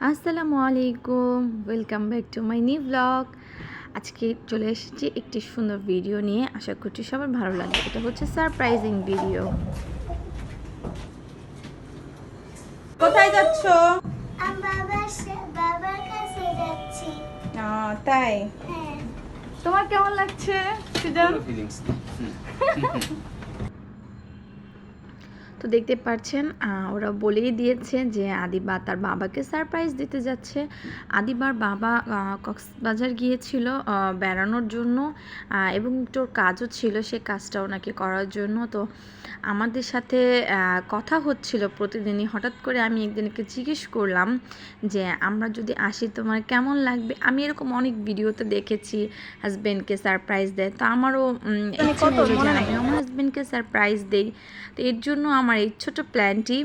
আসসালামু আলাইকুম welcome back to my new blog আজকে চলে এসেছি একটি সুন্দর ভিডিও নিয়ে আশা করছি সবার ভালো লাগবে। এটা হচ্ছে সারপ্রাইজিং ভিডিও কোথায় যাচ্ছ? আমি বাবার সা- বাবার কাছে যাচ্ছি। আহ, তাই? হ্যাঁ। তোমার কেমন লাগছে সুজন? ফিলিংস তো দেখতে পাচ্ছেন ওরা বলেই দিয়েছে যে আদিবা তার বাবাকে সারপ্রাইজ দিতে যাচ্ছে। আদিবার বাবা কক্সবাজার গিয়েছিল বেড়ানোর জন্য এবং একটু কাজও ছিল সে কাজটা ওনাকে করার জন্য। তো আমাদের সাথে কথা হচ্ছিল প্রতিদিনই। হঠাৎ করে আমি একদিনকে জিজ্ঞেস করলাম যে আমরা যদি আসি তোমার কেমন লাগবে? আমি এরকম অনেক ভিডিওতে দেখেছি হাজব্যান্ডকে সারপ্রাইজ দেয়। তো আমারও যে মনে আমার হাজব্যান্ডকে সারপ্রাইজ দেই। তো এর জন্য আমার এই ছোট প্ল্যানটি।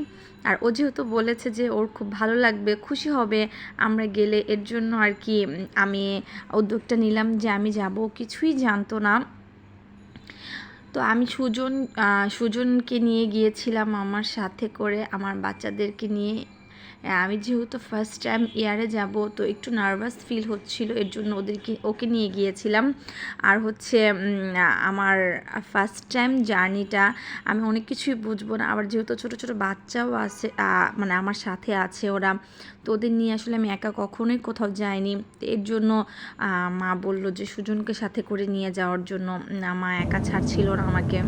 আর ও যেহেতু বলেছে যে ওর খুব ভালো লাগবে, খুশি হবে, আমরা গেলে এর জন্য আর কি আমি উদ্যোগটা নিলাম যে আমি যাব। কিছুই জানতো না। তো আমি সুজন সুজনকে নিয়ে গিয়েছিলাম আমার সাথে করে, আমার বাচ্চাদেরকে নিয়ে। আমি যেহেতু ফার্স্ট টাইম ইয়ারে যাব, তো একটু নার্ভাস ফিল হচ্ছিল, এর জন্য ওদেরকে, ওকে নিয়ে গিয়েছিলাম। আর হচ্ছে আমার ফার্স্ট টাইম জার্নিটা আমি অনেক কিছুই বুঝব না। আবার যেহেতু ছোট ছোট বাচ্চাও আছে মানে আমার সাথে আছে ওরা, তো ওদের নিয়ে আসলে আমি একা কখনোই কোথাও যাইনি। এর জন্য মা বলল যে, সুজনকে সাথে করে নিয়ে যাওয়ার জন্য মা একা ছাড়ছিল না আমাকে।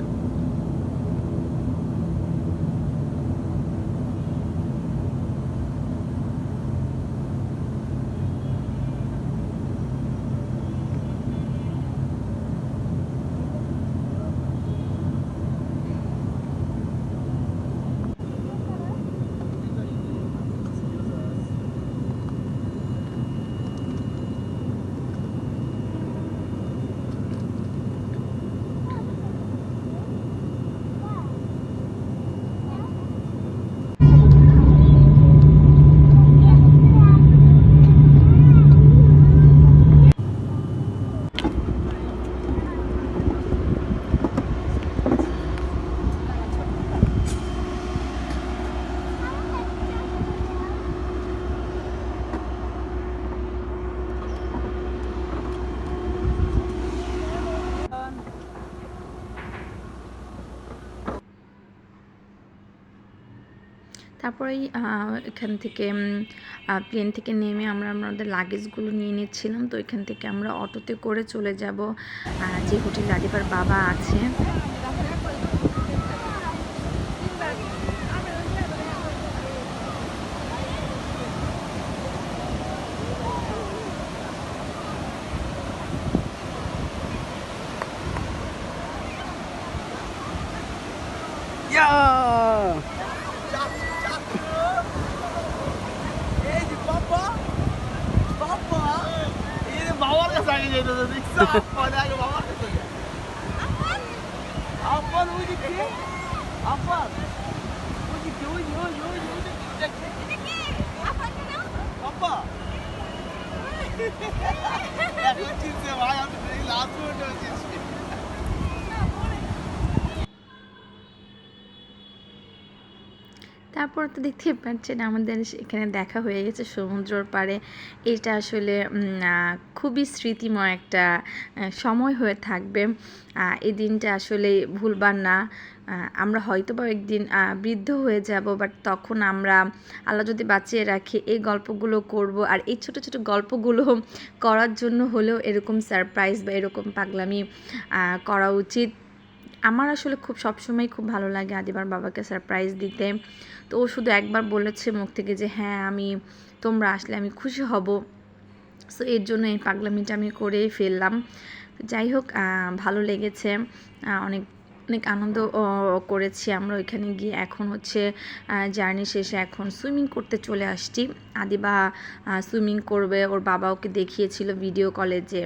তারপরেই এখান থেকে প্লেন থেকে নেমে আমরা আমাদের লাগেজগুলো নিয়ে নিচ্ছিলাম। তো এখান থেকে আমরা অটোতে করে চলে যাব। যে হোটেল আদিবার বাবা আছে বাবার কাছে আগে যেতে দেখছ আপন আগে বাবার কাছে আপন ওই যে কে আপন ওই যে কে ওই যে ওই যে ওই যে ওই যে দেখছে আপা এখন চিনছে ভাই আমি লাস্ট মিনিটে চিনছি তারপর তো দেখতেই পাচ্ছেন আমাদের এখানে দেখা হয়ে গেছে সমুদ্রর পাড়ে। এটা আসলে খুবই স্মৃতিময় একটা সময় হয়ে থাকবে। এই দিনটা আসলে ভুলবার না। আমরা হয়তো বা একদিন বৃদ্ধ হয়ে যাব, বাট তখন আমরা আল্লাহ যদি বাঁচিয়ে রাখি, এই গল্পগুলো করব। আর এই ছোট ছোট গল্পগুলো করার জন্য হলেও এরকম সারপ্রাইজ বা এরকম পাগলামি করা উচিত। আমার আসলে খুব সবসময় খুব ভালো লাগে আদিবার বাবাকে সারপ্রাইজ দিতে। তো ও শুধু একবার বলেছে মুখ থেকে যে হ্যাঁ আমি, তোমরা আসলে আমি খুশি হব। সো এর জন্য এই পাগলামিটা আমি করেই ফেললাম। যাই হোক ভালো লেগেছে। অনেক অনেক আনন্দ করেছি। আমরা ওইখানে গিয়ে এখন হচ্ছে জার্নি শেষে এখন সুইমিং করতে চলে আসছি। আদিবা সুইমিং করবে, ওর বাবা ওকে দেখিয়েছিল ভিডিও কলে যে,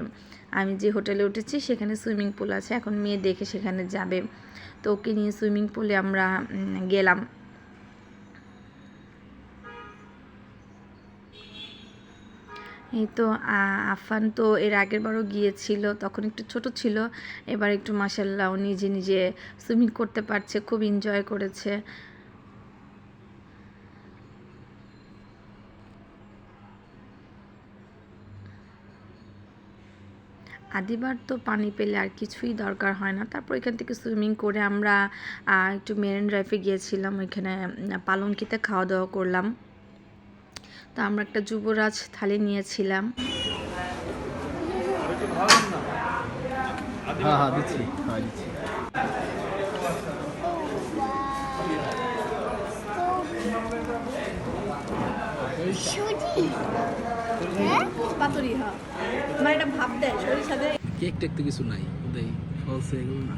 আমি যে হোটেলে উঠেছি সেখানে সুইমিং পুল আছে, এখন মেয়ে দেখে সেখানে যাবে। তো ওকে নিয়ে সুইমিং পুলে আমরা গেলাম। এই তো আফান তো এর আগের বারও গিয়েছিল, তখন একটু ছোট ছিল, এবার একটু মাসাল্লাহ নিজে নিজে সুইমিং করতে পারছে, খুব এনজয় করেছে। আদিবার তো পানি পেলে আর কিছুই দরকার হয় না, তারপর এখান থেকে সুইমিং করে আমরা একটু মেরিন ড্রাইভে গিয়েছিলাম, ওইখানে পালঙ্কিতে খাওয়া দাওয়া করলাম। তো আমরা একটা যুবরাজ থালি নিয়েছিলাম। কেক টেক তো কিছু নাই দেয় ফলস এগুলো না।